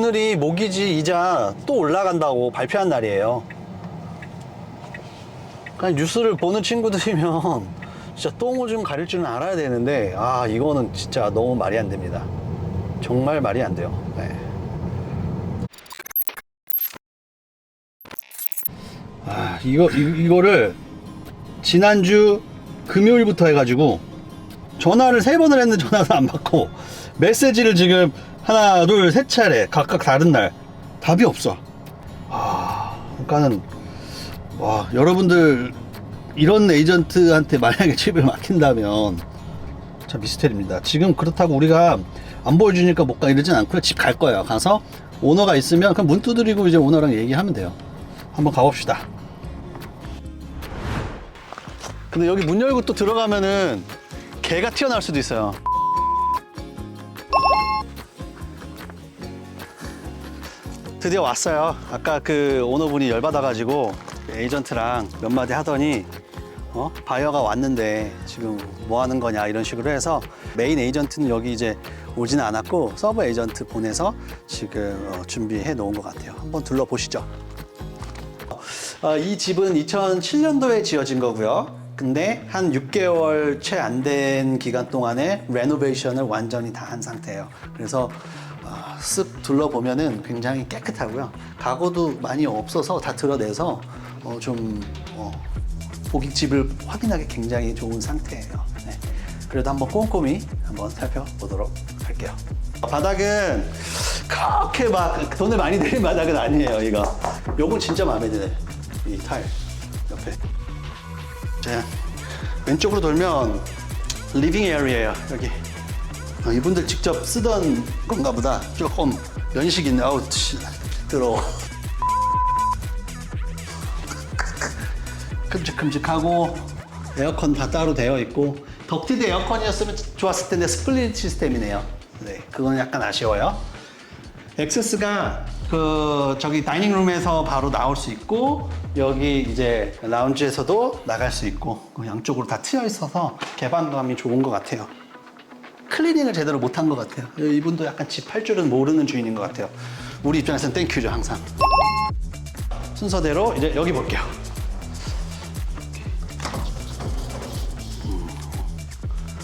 오늘이 모기지 이자 또 올라간다고 발표한 날이에요. 그냥 뉴스를 보는 친구들이면 진짜 똥오줌 가릴 줄은 알아야 되는데 아 이거는 진짜 너무 말이 안 됩니다. 정말 말이 안 돼요. 네. 아 이거 이, 이거를 지난주 금요일부터 해가지고 전화를 세 번을 했는데 전화도 안 받고 메시지를 지금 하나 둘 세 차례 각각 다른 날 답이 없어. 아 그러니까는 와 여러분들 이런 에이전트한테 만약에 집을 맡긴다면 참 미스테리입니다. 지금 그렇다고 우리가 안 보여주니까 못 가 이러진 않고요. 집 갈 거예요. 가서 오너가 있으면 그냥 문 두드리고 이제 오너랑 얘기하면 돼요. 한번 가봅시다. 근데 여기 문 열고 또 들어가면은 개가 튀어나올 수도 있어요. 드디어 왔어요. 아까 그 오너분이 열받아가지고 에이전트랑 몇 마디 하더니 어? 바이어가 왔는데 지금 뭐 하는 거냐 이런 식으로 해서 메인 에이전트는 여기 이제 오지는 않았고 서버 에이전트 보내서 지금 어, 준비해 놓은 것 같아요. 한번 둘러보시죠. 어, 이 집은 2007년도에 지어진 거고요. 근데 한 6개월 채 안 된 기간 동안에 레노베이션을 완전히 다 한 상태예요. 그래서 어, 쓱 둘러보면은 굉장히 깨끗하고요. 가구도 많이 없어서 다 드러내서 어, 좀 어, 고깃집을 확인하기 굉장히 좋은 상태예요. 네. 그래도 한번 꼼꼼히 한번 살펴보도록 할게요. 바닥은 그렇게 막 돈을 많이 들인 바닥은 아니에요, 이거. 요건 진짜 마음에 드네. 이 타일 옆에. 자, 왼쪽으로 돌면 리빙 에어리에요, 여기. 어, 이분들 직접 쓰던 건가 보다. 조금 연식 있네. 아우, 치, 더러워. 큼직큼직하고 에어컨 다 따로 되어 있고 덕티드 에어컨이었으면 좋았을 텐데 스플릿 시스템이네요. 네, 그건 약간 아쉬워요. 액세스가 그 저기 다이닝룸에서 바로 나올 수 있고 여기 이제 라운지에서도 나갈 수 있고 그 양쪽으로 다 트여 있어서 개방감이 좋은 것 같아요. 클리닝을 제대로 못한 것 같아요. 이분도 약간 집 할 줄은 모르는 주인인 것 같아요. 우리 입장에서는 땡큐죠 항상. 순서대로 이제 여기 볼게요.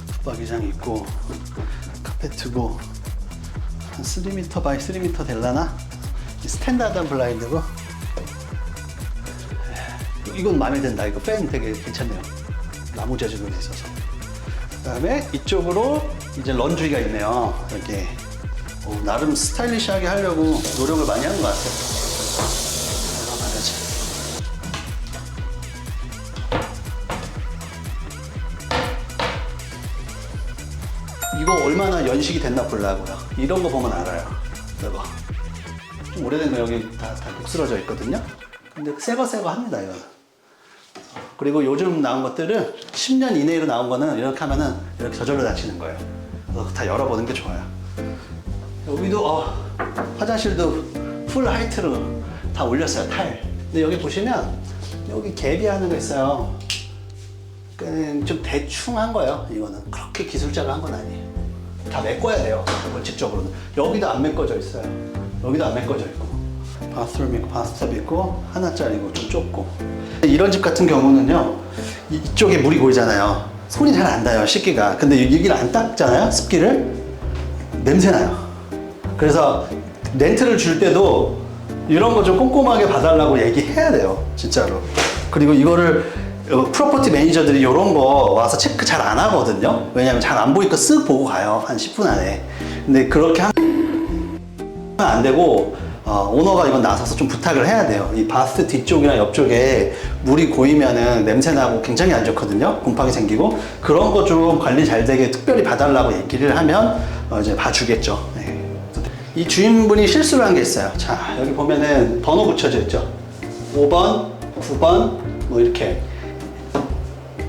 붙박이장 있고 카페트고 한 3m 바이 3m 될라나? 스탠다드한 블라인드고 이건 마음에 든다 이거 팬 되게 괜찮네요 나무 재질로 돼 있어서 그 다음에 이쪽으로 이제 런쥬리가 있네요 이렇게 오, 나름 스타일리시하게 하려고 노력을 많이 하는 것 같아요 이거 말이지. 이거 얼마나 연식이 됐나 보려고요. 이런 거 보면 알아요. 이거. 좀 오래된 거 여기 다, 다 녹슬어져 있거든요. 근데 새거 새거 합니다, 이거는. 그리고 요즘 나온 것들은 10년 이내로 나온 거는 이렇게 하면은 이렇게 저절로 닫히는 거예요. 그래서 다 열어보는 게 좋아요. 여기도 어, 화장실도 풀 하이트로 다 올렸어요, 타일. 근데 여기 보시면 여기 갭이 하는 거 있어요. 그좀 대충 한 거예요. 이거는 그렇게 기술자가 한 건 아니에요. 다 메꿔야 돼요. 원칙적으로는 여기도 안 메꿔져 있어요. 여기도 안 메꿔져 있고 바스룸 있고 바스탑 있고 하나짜리고 좀 좁고 이런 집 같은 경우는요 이- 이쪽에 물이 고이잖아요. 손이 잘 안 닿아요 씻기가. 근데 여기를 안 닦잖아요 습기를 냄새 나요. 그래서 렌트를 줄 때도 이런 거 좀 꼼꼼하게 봐달라고 얘기해야 돼요. 진짜로. 그리고 이거를 어, 프로퍼티 매니저들이 이런 거 와서 체크 잘 안 하거든요. 왜냐면 잘 안 보이니까 쓱 보고 가요. 한 10분 안에. 근데 그렇게 하면 안 되고 어, 오너가 이건 나서서 좀 부탁을 해야 돼요. 이 바스 뒤쪽이나 옆쪽에 물이 고이면은 냄새 나고 굉장히 안 좋거든요. 곰팡이 생기고 그런 거 좀 관리 잘 되게 특별히 봐달라고 얘기를 하면 어, 이제 봐주겠죠. 네. 이 주인분이 실수를 한 게 있어요. 자 여기 보면은 번호 붙여져 있죠. 5번, 9번 뭐 이렇게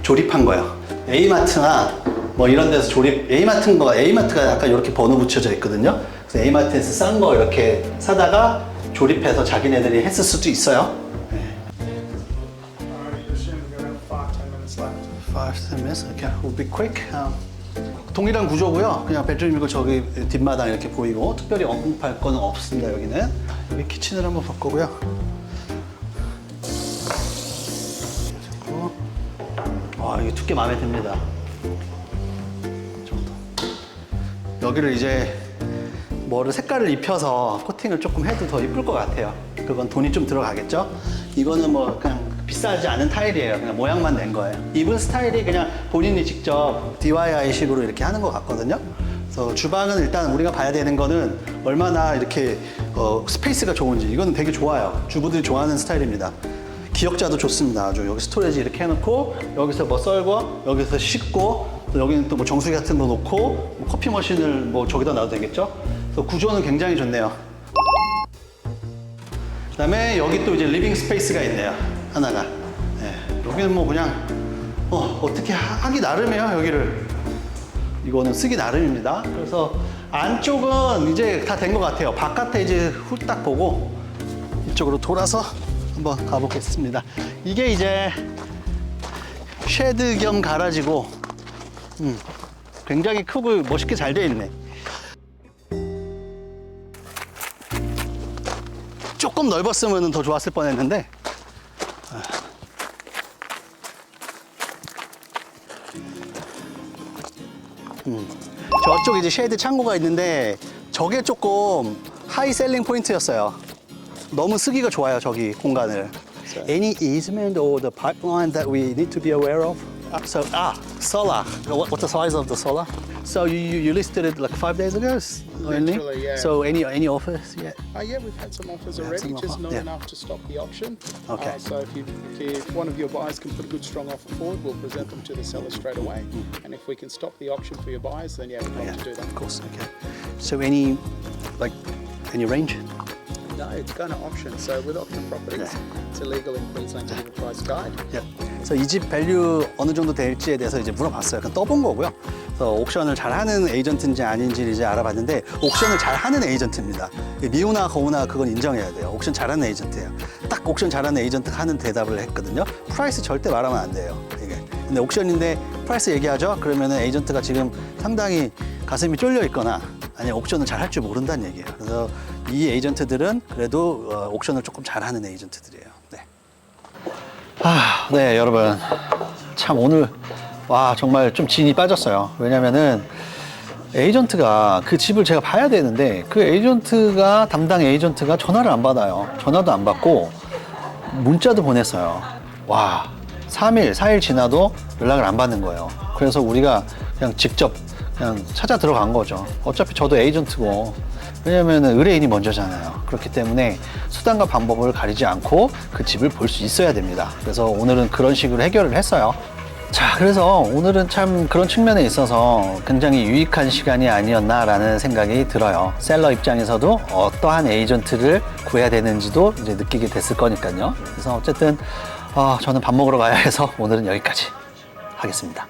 조립한 거예요. A마트나 뭐 이런 데서 조립 A마트인 거 A마트가 약간 이렇게 번호 붙여져 있거든요. 그래서 A마트에서 싼 거 이렇게 사다가 조립해서 자기네들이 했을 수도 있어요. 네. Um, 동일한 구조고요. 그냥 베드룸이고 저기 뒷마당 이렇게 보이고 특별히 언급할 거는 없습니다. 여기는 여기 키친을 한번. 그리고 와 이게 두께 마음에 듭니다. 이 정도. 여기를 이제 뭐를 색깔을 입혀서 코팅을 조금 해도 더 이쁠 것 같아요. 그건 돈이 좀 들어가겠죠? 이거는 뭐 그냥 비싸지 않은 타일이에요. 그냥 모양만 낸 거예요. 입은 스타일이 그냥 본인이 직접 DIY식으로 이렇게 하는 것 같거든요. 그래서 주방은 일단 우리가 봐야 되는 거는 얼마나 이렇게 어, 스페이스가 좋은지 이거는 되게 좋아요. 주부들이 좋아하는 스타일입니다. 기역자도 좋습니다. 아주 여기 스토레지 이렇게 해놓고 여기서 뭐 썰고 여기서 씻고 또 여기는 또 뭐 정수기 같은 거 놓고 뭐 커피 머신을 뭐 저기다 놔도 되겠죠? 구조는 굉장히 좋네요. 그 다음에 여기 또 이제 리빙 스페이스가 있네요. 하나가. 네, 여기는 뭐 그냥 어, 어떻게 하- 하기 나름이에요 여기를. 이거는 쓰기 나름입니다. 그래서 안쪽은 이제 다 된 것 같아요. 바깥에 이제 훌딱 보고 이쪽으로 돌아서 한번 가보겠습니다. 이게 이제 쉐드 겸 가라지고 음, 굉장히 크고 멋있게 잘 돼 있네. 조금 넓었으면 더 좋았을 뻔했는데 음, 저쪽 이제 쉐드 창고가 있는데 저게 조금 하이 셀링 포인트였어요. 너무 쓰기가 좋아요 저기 공간을. Any easement or the pipeline that we need to be aware of? So ah, solar. What, what's the size of the solar? So you, you you listed it like five days ago, s- only? Literally, yeah. So any any offers yet? Uh, yeah, we've had some offers Had already, some just offer, not yeah. enough to stop the auction. Okay. Uh, so if, you, if one of your buyers can put a good, strong offer forward, we'll present them to the seller straight away. And if we can stop the auction for your buyers, then yeah, we'd love Mm. Yeah, to do that. of course. Okay. So any like any range? No, it's going to auction. So with auction properties, Yeah. it's illegal in Queensland to give a price guide. 예. 그래서 이 집 밸류 어느 정도 될지에 대해서 이제 물어봤어요. 그냥 떠본 거고요. 그래서 옥션을 잘하는 에이전트인지 아닌지 이제 알아봤는데 옥션을 잘하는 에이전트입니다. 미우나 거우나 그건 인정해야 돼요. 옥션 잘하는 에이전트예요. 딱 옥션 잘하는 에이전트가 하는 대답을 했거든요. 프라이스 절대 말하면 안 돼요. 이게. 근데 옥션인데 프라이스 얘기하죠? 그러면 에이전트가 지금 상당히 가슴이 쫄려 있거나 아니면 옥션을 잘 할 줄 모른다는 얘기예요. 그래서 이 에이전트들은 그래도 어, 옥션을 조금 잘하는 에이전트들이에요. 네. 아, 네, 여러분. 참 오늘 와 정말 좀 진이 빠졌어요. 왜냐면은 에이전트가 그 집을 제가 봐야 되는데 그 에이전트가 담당 에이전트가 전화를 안 받아요. 전화도 안 받고 문자도 보냈어요. 와, 3일, 4일 지나도 연락을 안 받는 거예요. 그래서 우리가 그냥 직접 그냥 찾아 들어간 거죠. 어차피 저도 에이전트고. 왜냐면 의뢰인이 먼저잖아요. 그렇기 때문에 수단과 방법을 가리지 않고 그 집을 볼 수 있어야 됩니다. 그래서 오늘은 그런 식으로 해결을 했어요. 자, 그래서 오늘은 참 그런 측면에 있어서 굉장히 유익한 시간이 아니었나라는 생각이 들어요. 셀러 입장에서도 어떠한 에이전트를 구해야 되는지도 이제 느끼게 됐을 거니까요. 그래서 어쨌든 어, 저는 밥 먹으러 가야 해서 오늘은 여기까지 하겠습니다.